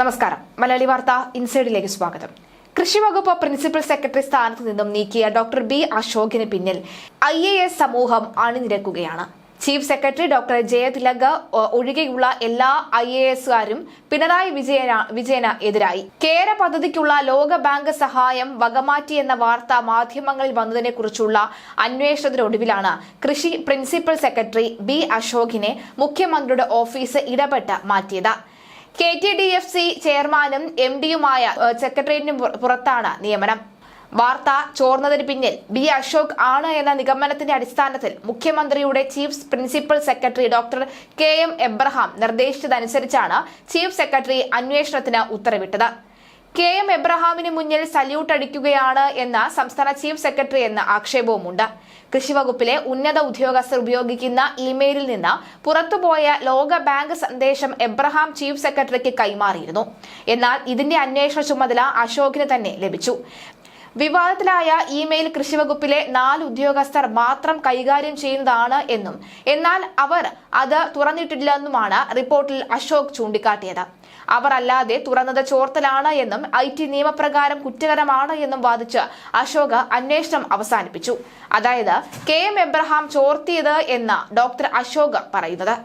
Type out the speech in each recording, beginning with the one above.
നമസ്കാരം. മലയാളി വാർത്ത ഇൻസൈഡിലേക്ക് സ്വാഗതം. കൃഷി വകുപ്പ് പ്രിൻസിപ്പൽ സെക്രട്ടറി സ്ഥാനത്ത് നിന്നും നീക്കിയ ഡോക്ടർ ബി അശോകിന് പിന്നിൽ ഐ എ എസ് സമൂഹം അണിനിരക്കുകയാണ്. ചീഫ് സെക്രട്ടറി ഡോക്ടർ ജയതിലക ഒഴികെയുള്ള എല്ലാ ഐ എ എസുകാരും പിണറായി വിജയന വിജയന് എതിരായി. കേര പദ്ധതിക്കുള്ള ലോക ബാങ്ക് സഹായം വകമാറ്റി എന്ന വാർത്ത മാധ്യമങ്ങളിൽ വന്നതിനെ കുറിച്ചുള്ള അന്വേഷണത്തിനൊടുവിലാണ് കൃഷി പ്രിൻസിപ്പൽ സെക്രട്ടറി ബി അശോകിനെ മുഖ്യമന്ത്രിയുടെ ഓഫീസ് ഇടപെട്ട് മാറ്റിയത്. K T D F C ചെയർമാനും എം ഡിയുമായ സെക്രട്ടേറിയറ്റിന് പുറത്താണ് നിയമനം. വാർത്ത ചോർന്നതിന് പിന്നിൽ ബി അശോക് ആണ് എന്ന നിഗമനത്തിന്റെ അടിസ്ഥാനത്തിൽ മുഖ്യമന്ത്രിയുടെ chief principal secretary doctor K M Abraham നിർദ്ദേശിച്ചതനുസരിച്ചാണ് chief secretary അന്വേഷണത്തിന് ഉത്തരവിട്ടത്. കെ എം എബ്രഹാമിന് മുന്നിൽ സല്യൂട്ട് അടിക്കുകയാണ് എന്ന സംസ്ഥാന ചീഫ് സെക്രട്ടറി എന്ന ആക്ഷേപവുമുണ്ട്. കൃഷിവകുപ്പിലെ ഉന്നത ഉദ്യോഗസ്ഥർ ഉപയോഗിക്കുന്ന ഇമെയിലിൽ നിന്ന് പുറത്തുപോയ ലോക ബാങ്ക് സന്ദേശം എബ്രഹാം ചീഫ് സെക്രട്ടറിക്ക് കൈമാറിയിരുന്നു. എന്നാൽ ഇതിന്റെ അന്വേഷണ ചുമതല അശോകിന് തന്നെ ലഭിച്ചു. വിവാദത്തിലായ ഇമെയിൽ കൃഷിവകുപ്പിലെ നാല് ഉദ്യോഗസ്ഥർ മാത്രം കൈകാര്യം ചെയ്യുന്നതാണ് എന്നും എന്നാൽ അവർ അത് തുറന്നിട്ടില്ലെന്നുമാണ് റിപ്പോർട്ടിൽ അശോക് ചൂണ്ടിക്കാട്ടിയത്. അവർ അല്ലാതെ തുറന്നത് ചോർത്തലാണ് എന്നും ഐ ടി നിയമപ്രകാരം കുറ്റകരമാണ് എന്നും വാദിച്ച് അശോക് അന്വേഷണം അവസാനിപ്പിച്ചു. അതായത് കെ എം എബ്രഹാം ചോർത്തിയത് എന്ന് ഡോക്ടർ അശോക് പറയുന്നത്.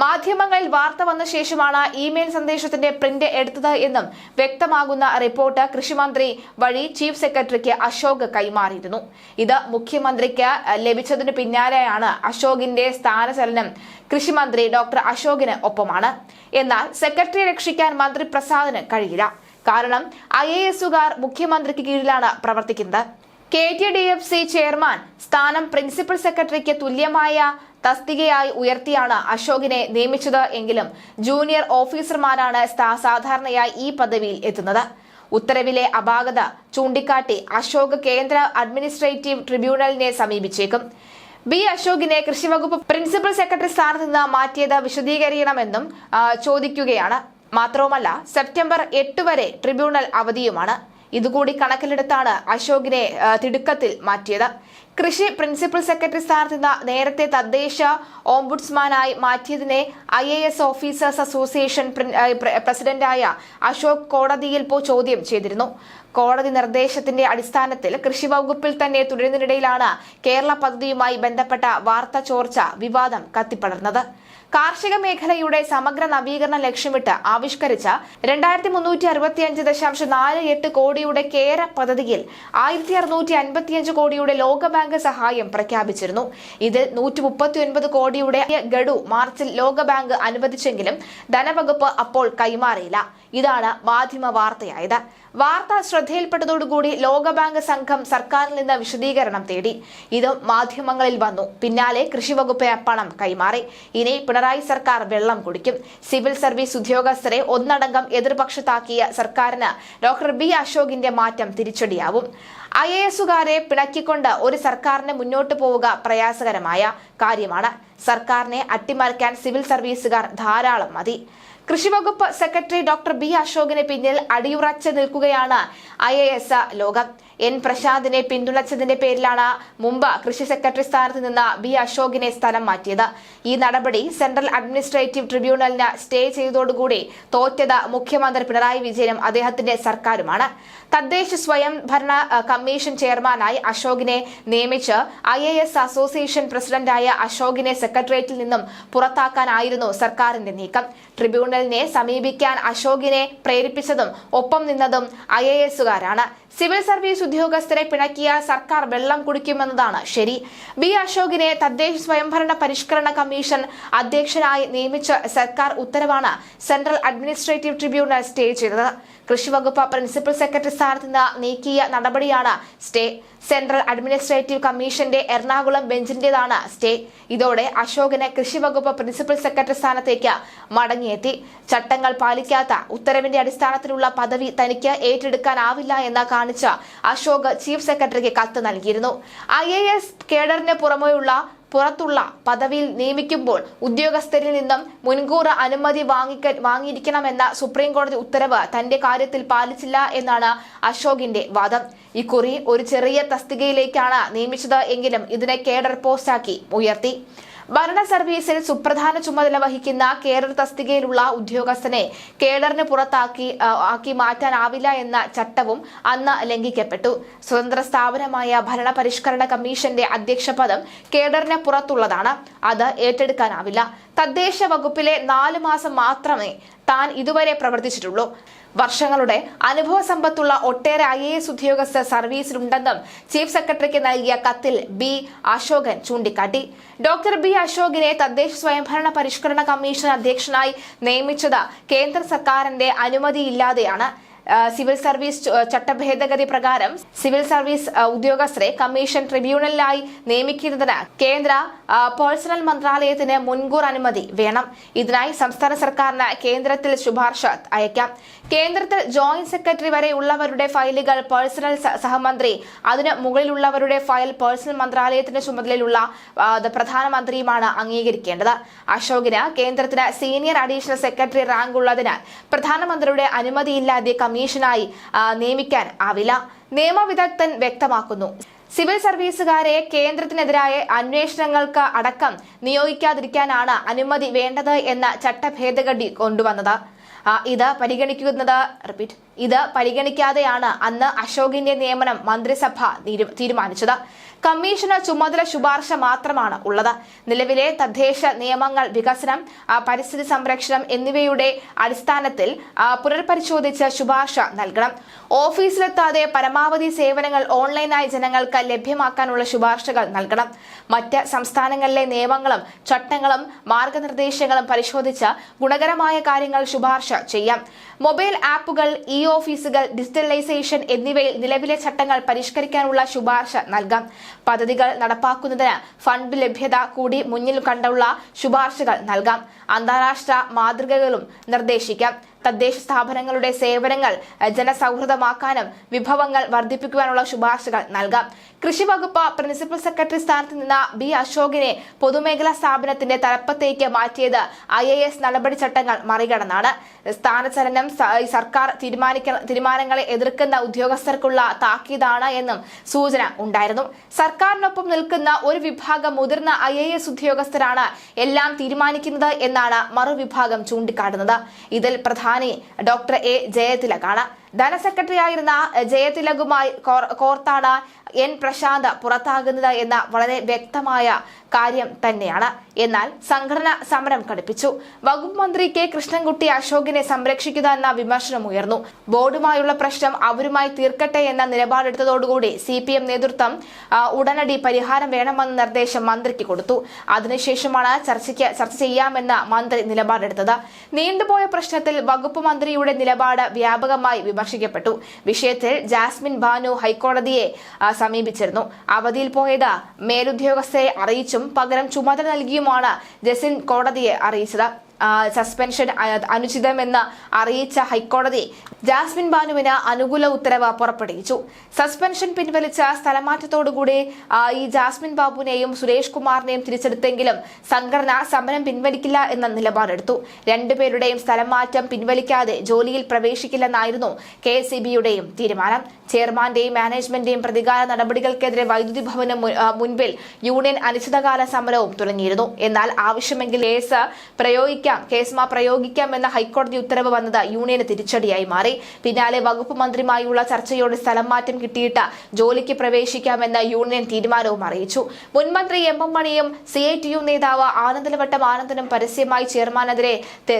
മാധ്യമങ്ങളിൽ വാർത്ത വന്ന ശേഷമാണ് ഇമെയിൽ സന്ദേശത്തിന്റെ പ്രിന്റ് എടുത്തത് എന്നും വ്യക്തമാകുന്ന റിപ്പോർട്ട് കൃഷിമന്ത്രി വഴി ചീഫ് സെക്രട്ടറിക്ക് അശോക് കൈമാറിയിരുന്നു. ഇത് മുഖ്യമന്ത്രിക്ക് ലഭിച്ചതിന് പിന്നാലെയാണ് അശോകിന്റെ സ്ഥാനചലനം കൃഷിമന്ത്രി ഡോക്ടർ അശോകിന് ഒപ്പമാണ്. എന്നാൽ സെക്രട്ടറിയെ രക്ഷിക്കാൻ മന്ത്രി പ്രസാദിന് കഴിയില്ല. കാരണം ഐ എ എസുകാർ മുഖ്യമന്ത്രിക്ക് കീഴിലാണ് പ്രവർത്തിക്കുന്നത്. K T D F C chairman സ്ഥാനം പ്രിൻസിപ്പൽ സെക്രട്ടറിക്ക് തുല്യമായ തസ്തികയായി ഉയർത്തിയാണ് അശോകിനെ നിയമിച്ചത് എങ്കിലും ജൂനിയർ ഓഫീസർമാരാണ് സാധാരണയായി ഈ പദവിയിൽ എത്തുന്നത്. ഉത്തരവിലെ അപാകത ചൂണ്ടിക്കാട്ടി അശോക് കേന്ദ്ര അഡ്മിനിസ്ട്രേറ്റീവ് ട്രിബ്യൂണലിനെ സമീപിച്ചേക്കും. ബി അശോകിനെ കൃഷിവകുപ്പ് പ്രിൻസിപ്പൽ സെക്രട്ടറി സ്ഥാനത്ത് നിന്ന് മാറ്റിയത് വിശദീകരിക്കണമെന്നും ചോദിക്കുകയാണ്. മാത്രവുമല്ല സെപ്റ്റംബർ എട്ട് വരെ ട്രിബ്യൂണൽ അവധിയുമാണ്. ഇതുകൂടി കണക്കിലെടുത്താണ് അശോകിനെ തിടുക്കത്തിൽ മാറ്റിയത്. കൃഷി പ്രിൻസിപ്പൽ സെക്രട്ടറി സ്ഥാനത്ത് നിന്ന് നേരത്തെ തദ്ദേശ ഓംബുഡ്സ്മാനായി മാറ്റിയതിനെ I A S officers association പ്രസിഡന്റായ അശോക് കോടതിയിൽ പോ ചോദ്യം ചെയ്തിരുന്നു. കോടതി നിർദ്ദേശത്തിന്റെ അടിസ്ഥാനത്തിൽ കൃഷി വകുപ്പിൽ തന്നെ തുടരുന്നതിനിടയിലാണ് കേരള പദ്ധതിയുമായി ബന്ധപ്പെട്ട വാർത്ത ചോർച്ച വിവാദം കത്തിപ്പടർന്നത്. കാർഷിക മേഖലയുടെ സമഗ്ര നവീകരണം ലക്ഷ്യമിട്ട് ആവിഷ്കരിച്ച രണ്ടായിരത്തി മുന്നൂറ്റി അറുപത്തിയഞ്ച് ദശാംശം നാല് എട്ട് കോടിയുടെ കേര പദ്ധതിയിൽ ആയിരത്തി അറുന്നൂറ്റി അൻപത്തിയഞ്ച് കോടിയുടെ ലോകബാങ്ക് സഹായം പ്രഖ്യാപിച്ചിരുന്നു. ഇതിൽ നൂറ്റി മുപ്പത്തി ഒൻപത് കോടിയുടെ ഗഡു മാർച്ചിൽ ലോകബാങ്ക് അനുവദിച്ചെങ്കിലും ധനവകുപ്പ് അപ്പോൾ കൈമാറിയില്ല. ഇതാണ് മാധ്യമ വാർത്തയായത്. വാർത്ത ശ്രദ്ധയിൽപ്പെട്ടതോടുകൂടി ലോകബാങ്ക് സംഘം സർക്കാരിൽ നിന്ന് വിശദീകരണം തേടി. ഇത് മാധ്യമങ്ങളിൽ വന്നു. പിന്നാലെ കൃഷിവകുപ്പിന് പണം കൈമാറി. ഇനി പിണറായി സർക്കാർ വെള്ളം കുടിക്കും. സിവിൽ സർവീസ് ഉദ്യോഗസ്ഥരെ ഒന്നടങ്കം എതിർപക്ഷത്താക്കിയ സർക്കാരിന് ഡോക്ടർ ബി അശോകിന്റെ മാറ്റം തിരിച്ചടിയാവും. ഐ എ എസുകാരെ പിണക്കിക്കൊണ്ട് ഒരു സർക്കാരിന് മുന്നോട്ട് പോവുക പ്രയാസകരമായ കാര്യമാണ്. സർക്കാരിനെ അട്ടിമറിക്കാൻ സിവിൽ സർവീസുകാർ ധാരാളം മതി. കൃഷിവകുപ്പ് സെക്രട്ടറി ഡോക്ടർ ബി അശോകിന് പിന്നിൽ അടിയുറച്ച് നിൽക്കുകയാണ് ഐ ലോകം. എൻ പ്രശാന്തിനെ പിന്തുണച്ചതിന്റെ പേരിലാണ് മുമ്പ് കൃഷി സെക്രട്ടറി സ്ഥാനത്ത് നിന്ന് ബി അശോകിനെ സ്ഥലം മാറ്റിയത്. ഈ നടപടി സെൻട്രൽ അഡ്മിനിസ്ട്രേറ്റീവ് ട്രിബ്യൂണലിന് സ്റ്റേ ചെയ്തതോടുകൂടി തോറ്റത് മുഖ്യമന്ത്രി പിണറായി വിജയനും അദ്ദേഹത്തിന്റെ സർക്കാരുമാണ്. തദ്ദേശ സ്വയം ഭരണ കമ്മീഷൻ ചെയർമാനായി അശോകിനെ നിയമിച്ച് ഐ അസോസിയേഷൻ പ്രസിഡന്റായ അശോകിനെ സെക്രട്ടേറിയറ്റിൽ നിന്നും പുറത്താക്കാനായിരുന്നു സർക്കാരിന്റെ നീക്കം. ട്രിബ്യൂണലിനെ സമീപിക്കാൻ അശോകിനെ പ്രേരിപ്പിച്ചതും ഒപ്പം നിന്നതും ഐ എ എസുകാരാണ് സിവിൽ സർവീസ് ഉദ്യോഗസ്ഥരെ പിണക്കിയ സർക്കാർ വെള്ളം കുടിക്കുമെന്നതാണ് ശരി. ബി അശോകിനെ തദ്ദേശ സ്വയംഭരണ പരിഷ്കരണ കമ്മീഷൻ അധ്യക്ഷനായി നിയമിച്ച സർക്കാർ ഉത്തരവാണ് സെൻട്രൽ അഡ്മിനിസ്ട്രേറ്റീവ് ട്രിബ്യൂണൽ സ്റ്റേ ചെയ്തത്. കൃഷിവകുപ്പ് പ്രിൻസിപ്പൽ സെക്രട്ടറി സ്ഥാനത്ത് നിന്ന് നീക്കിയ നടപടിയാണ് സ്റ്റേ സെൻട്രൽ അഡ്മിനിസ്ട്രേറ്റീവ് കമ്മീഷന്റെ എറണാകുളം ബെഞ്ചിന്റേതാണ് സ്റ്റേ. ഇതോടെ അശോകന് കൃഷിവകുപ്പ് പ്രിൻസിപ്പൽ സെക്രട്ടറി സ്ഥാനത്തേക്ക് മടങ്ങിയെത്തി. ചട്ടങ്ങൾ പാലിക്കാത്ത ഉത്തരവിന്റെ അടിസ്ഥാനത്തിലുള്ള പദവി തനിക്ക് ഏറ്റെടുക്കാനാവില്ല എന്ന് കാണിച്ച് അശോക് ചീഫ് സെക്രട്ടറിക്ക് കത്ത് നൽകിയിരുന്നു. ഐ എ എസ് കേഡറിന് പുറമെയുള്ള പുറത്തുള്ള പദവിയിൽ നിയമിക്കുമ്പോൾ ഉദ്യോഗസ്ഥരിൽ നിന്നും മുൻകൂർ അനുമതി വാങ്ങിക്ക വാങ്ങിയിരിക്കണമെന്ന സുപ്രീംകോടതി ഉത്തരവ് തന്റെ കാര്യത്തിൽ പാലിച്ചില്ല എന്നാണ് അശോകിന്റെ വാദം. ഇക്കുറി ഒരു ചെറിയ തസ്തികയിലേക്കാണ് നിയമിച്ചത് എങ്കിലും ഇതിനെ കേഡർ പോസ്റ്റാക്കി ഉയർത്തി. ഭരണ സർവീസിൽ സുപ്രധാന ചുമതല വഹിക്കുന്ന കേഡർ തസ്തികയിലുള്ള ഉദ്യോഗസ്ഥനെ കേഡറിന് പുറത്താക്കി ആക്കി മാറ്റാനാവില്ല എന്ന ചട്ടവും അന്ന് ലംഘിക്കപ്പെട്ടു. സ്വതന്ത്ര സ്ഥാപനമായ ഭരണ പരിഷ്കരണ കമ്മീഷന്റെ അധ്യക്ഷ പദം കേഡറിന് പുറത്തുള്ളതാണ്. അത് ഏറ്റെടുക്കാനാവില്ല. തദ്ദേശ വകുപ്പിലെ നാലു മാസം മാത്രമേ താൻ ഇതുവരെ പ്രവർത്തിച്ചിട്ടുള്ളൂ. വർഷങ്ങളുടെ അനുഭവ സമ്പത്തുള്ള ഒട്ടേറെ ഐ എ എസ് ഉദ്യോഗസ്ഥർ സർവീസിലുണ്ടെന്നും ചീഫ് സെക്രട്ടറിക്ക് നൽകിയ കത്തിൽ ബി അശോകൻ ചൂണ്ടിക്കാട്ടി. ഡോക്ടർ ബി അശോകിനെ തദ്ദേശ സ്വയംഭരണ പരിഷ്കരണ കമ്മീഷൻ അധ്യക്ഷനായി നിയമിച്ചത് കേന്ദ്ര സർക്കാരിന്റെ അനുമതിയില്ലാതെയാണ്. സിവിൽ സർവീസ് ചട്ടഭേദഗതി ചട്ട ഭേദഗതി പ്രകാരം സിവിൽ സർവീസ് ഉദ്യോഗസ്ഥരെ കമ്മീഷൻ ട്രിബ്യൂണലിലായി നിയമിക്കുന്നതിന് കേന്ദ്ര പേഴ്സണൽ മന്ത്രാലയത്തിന് മുൻകൂർ അനുമതി വേണം. ഇതിനായി സംസ്ഥാന സർക്കാരിന് കേന്ദ്രത്തിൽ ശുപാർശ അയക്കാം. കേന്ദ്രത്തിൽ ജോയിന്റ് സെക്രട്ടറി വരെ ഉള്ളവരുടെ ഫയലുകൾ പേഴ്സണൽ സഹമന്ത്രി അതിന് മുകളിലുള്ളവരുടെ ഫയൽ പേഴ്സണൽ മന്ത്രാലയത്തിന്റെ ചുമതലയിലുള്ള പ്രധാനമന്ത്രിയുമാണ് അംഗീകരിക്കേണ്ടത്. അശോകിന് കേന്ദ്രത്തിന് സീനിയർ അഡീഷണൽ സെക്രട്ടറി റാങ്ക് ഉള്ളതിനാൽ പ്രധാനമന്ത്രിയുടെ അനുമതിയില്ലാതെ കമ്മീഷനായി നിയമിക്കാൻ ആവില്ല. നിയമവിദഗ്ധൻ വ്യക്തമാക്കുന്നു. സിവിൽ സർവീസുകാരെ കേന്ദ്രത്തിനെതിരായ അന്വേഷണങ്ങൾക്ക് അടക്കം നിയോഗിക്കാതിരിക്കാനാണ് അനുമതി വേണ്ടത് എന്ന ചട്ടഭേദഗതി കൊണ്ടുവന്നത്. ഇത് പരിഗണിക്കുന്നത് റിപ്പീറ്റ് ഇത് പരിഗണിക്കാതെയാണ് അന്ന് അശോകിന്റെ നിയമനം മന്ത്രിസഭ തീരുമാനിച്ചത്. കമ്മീഷന് ചുമതല ശുപാർശ മാത്രമാണ് ഉള്ളത്. നിലവിലെ തദ്ദേശ നിയമങ്ങൾ വികസനം പരിസ്ഥിതി സംരക്ഷണം എന്നിവയുടെ അടിസ്ഥാനത്തിൽ പുനർപരിശോധിച്ച് ശുപാർശ നൽകണം. ഓഫീസിലെത്താതെ പരമാവധി സേവനങ്ങൾ ഓൺലൈനായി ജനങ്ങൾക്ക് ലഭ്യമാക്കാനുള്ള ശുപാർശകൾ നൽകണം. മറ്റ് സംസ്ഥാനങ്ങളിലെ നിയമങ്ങളും ചട്ടങ്ങളും മാർഗനിർദ്ദേശങ്ങളും പരിശോധിച്ച് ഗുണകരമായ കാര്യങ്ങൾ ശുപാർശ ചെയ്യാം. മൊബൈൽ ആപ്പുകൾ ഇ ഓഫീസുകൾ ഡിജിറ്റലൈസേഷൻ എന്നിവയിൽ നിലവിലെ ചട്ടങ്ങൾ പരിഷ്കരിക്കാനുള്ള ശുപാർശ നൽകാം. പദ്ധതികൾ നടപ്പാക്കുന്നതിന് ഫണ്ട് ലഭ്യത കൂടി മുന്നിൽ കണ്ടുള്ള ശുപാർശകൾ നൽകാം. അന്താരാഷ്ട്ര മാതൃകകളും നിർദ്ദേശിക്കാം. തദ്ദേശ സ്ഥാപനങ്ങളുടെ സേവനങ്ങൾ ജനസൗഹൃദമാക്കാനും വിഭവങ്ങൾ വർദ്ധിപ്പിക്കുവാനുള്ള ശുപാർശകൾ നൽകാം. കൃഷി വകുപ്പ് പ്രിൻസിപ്പൽ സെക്രട്ടറി സ്ഥാനത്ത് നിന്ന് ബി അശോകിനെ പൊതുമേഖലാ സ്ഥാപനത്തിന്റെ തലപ്പത്തേക്ക് മാറ്റിയത് ഐ എ എസ് നടപടിച്ചട്ടങ്ങൾ മറികടന്നാണ്. സ്ഥാനചലനം സർക്കാർ തീരുമാനങ്ങളെ എതിർക്കുന്ന ഉദ്യോഗസ്ഥർക്കുള്ള താക്കീതാണ് എന്നും സൂചന ഉണ്ടായിരുന്നു. സർക്കാരിനൊപ്പം നിൽക്കുന്ന ഒരു വിഭാഗം മുതിർന്ന ഐ എ എസ് ഉദ്യോഗസ്ഥരാണ് എല്ലാം തീരുമാനിക്കുന്നത് എന്നാണ് മറുവിഭാഗം ചൂണ്ടിക്കാട്ടുന്നത്. ഇതിൽ പ്രധാനി ഡോക്ടർ എ ജയതിലകാണ് ധനസെക്രട്ടറിയായിരുന്ന ജയതിലകുമായി കോർ- കോർത്താണ് എൻ പ്രശാന്ത് പുറത്താകുന്നത് എന്ന വളരെ വ്യക്തമായ കാര്യം തന്നെയാണ്. എന്നാൽ സംഘടന സമരം ഘടിപ്പിച്ചു. വകുപ്പ് മന്ത്രി കെ കൃഷ്ണൻകുട്ടി അശോകിനെ സംരക്ഷിക്കുക എന്ന വിമർശനം ഉയർന്നു. ബോർഡുമായുള്ള പ്രശ്നം അവരുമായി തീർക്കട്ടെ എന്ന നിലപാടെടുത്തതോടുകൂടി സി പി എം നേതൃത്വം ഉടനടി പരിഹാരം വേണമെന്ന നിർദ്ദേശം മന്ത്രിക്ക് കൊടുത്തു. അതിനുശേഷമാണ് ചർച്ചയ്ക്ക് ചർച്ച ചെയ്യാമെന്ന മന്ത്രി നിലപാടെടുത്തത്. നീണ്ടുപോയ പ്രശ്നത്തിൽ വകുപ്പ് മന്ത്രിയുടെ നിലപാട് വ്യാപകമായി വിമർശിക്കപ്പെട്ടു. വിഷയത്തിൽ ജാസ്മിൻ ബാനു ഹൈക്കോടതിയെ സമീപിച്ചിരുന്നു. അവധിയിൽ പോയത് മേലുദ്യോഗസ്ഥരെ അറിയിച്ചും പകരം ചുമതല നൽകിയുമാണ് ജസിൻ കോടതിയെ അറിയിച്ചത്. സസ്പെൻഷൻ അനുചിതമെന്ന് അറിയിച്ച ഹൈക്കോടതി ജാസ്മിൻ ബാനുവിന് അനുകൂല ഉത്തരവ് പുറപ്പെടുവിച്ചു. സസ്പെൻഷൻ പിൻവലിച്ച സ്ഥലമാറ്റത്തോടുകൂടി ഈ ജാസ്മിൻ ബാബുവിനെയും സുരേഷ് കുമാറിനെയും തിരിച്ചെടുത്തെങ്കിലും സംഘടന സമരം പിൻവലിക്കില്ല എന്ന നിലപാടെടുത്തു. രണ്ടുപേരുടെയും സ്ഥലമാറ്റം പിൻവലിക്കാതെ ജോലിയിൽ പ്രവേശിക്കില്ലെന്നായിരുന്നു കെ യുടെയും തീരുമാനം. ചെയർമാന്റെയും മാനേജ്മെന്റിന്റെയും പ്രതികാര നടപടികൾക്കെതിരെ വൈദ്യുതി ഭവന് മുൻപിൽ യൂണിയൻ അനിശ്ചിതകാല സമരവും തുടങ്ങിയിരുന്നു. എന്നാൽ ആവശ്യമെങ്കിൽ കേസ് പ്രയോഗിക്കാം കേസ് പ്രയോഗിക്കാമെന്ന ഹൈക്കോടതി ഉത്തരവ് വന്നത് യൂണിയന് തിരിച്ചടിയായി മാറി. പിന്നാലെ വകുപ്പ് മന്ത്രിയുമായുള്ള ചർച്ചയോടെ സ്ഥലം മാറ്റം കിട്ടിയിട്ട് ജോലിക്ക് പ്രവേശിക്കാമെന്ന യൂണിയൻ തീരുമാനവും അറിയിച്ചു. മുൻമന്ത്രി എം എം മണിയും സി ഐ ടി യു നേതാവ് ആനന്ദലവട്ടം ആനന്ദനും പരസ്യമായി ചെയർമാനെതിരെ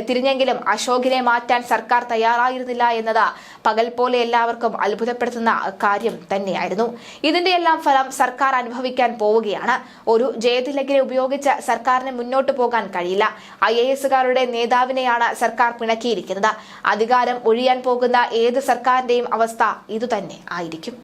തിരിഞ്ഞെങ്കിലും അശോകിനെ മാറ്റാൻ സർക്കാർ തയ്യാറായിരുന്നില്ല എന്നത് പകൽ പോലെ എല്ലാവർക്കും അത്ഭുതപ്പെടുത്തുന്ന കാര്യം തന്നെയായിരുന്നു. ഇതിന്റെ എല്ലാം ഫലം സർക്കാർ അനുഭവിക്കാൻ പോവുകയാണ്. ഒരു ജയതിലകിനെ ഉപയോഗിച്ച് സർക്കാരിന് മുന്നോട്ട് പോകാൻ കഴിയില്ല. ഐ എ എസുകാരുടെ നേതാവിനെയാണ് സർക്കാർ പിണക്കിയിരിക്കുന്നത്. അധികാരം ഒഴിയാൻ പോകുന്ന ഏത് സർക്കാരിന്റെയും അവസ്ഥ ഇതുതന്നെ ആയിരിക്കും.